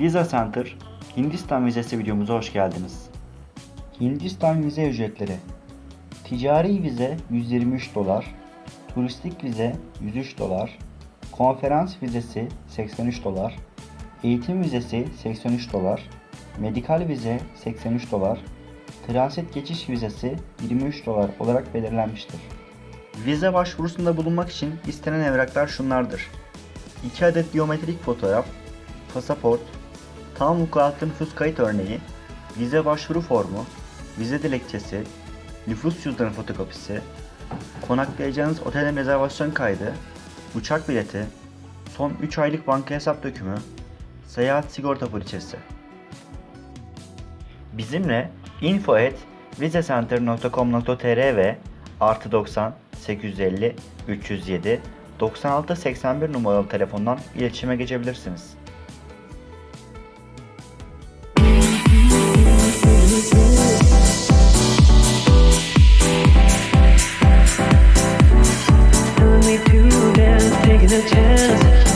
Visa Center Hindistan vizesi videomuza hoş geldiniz. Hindistan vize ücretleri Ticari vize 123 dolar, turistik vize 103 dolar, konferans vizesi 83 dolar, eğitim vizesi 83 dolar, medikal vize 83 dolar, transit geçiş vizesi 23 dolar olarak belirlenmiştir. Vize başvurusunda bulunmak için istenen evraklar şunlardır. 2 adet biyometrik fotoğraf, pasaport, tam vukuatlı nüfus kayıt örneği, vize başvuru formu, vize dilekçesi, nüfus cüzdanı fotokopisi, konaklayacağınız otelin rezervasyon kaydı, uçak bileti, son 3 aylık banka hesap dökümü, seyahat sigorta poliçesi. Bizimle info at vizecenter.com.tr ve artı 90 850 307 96 81 numaralı telefondan iletişime geçebilirsiniz. Take a chance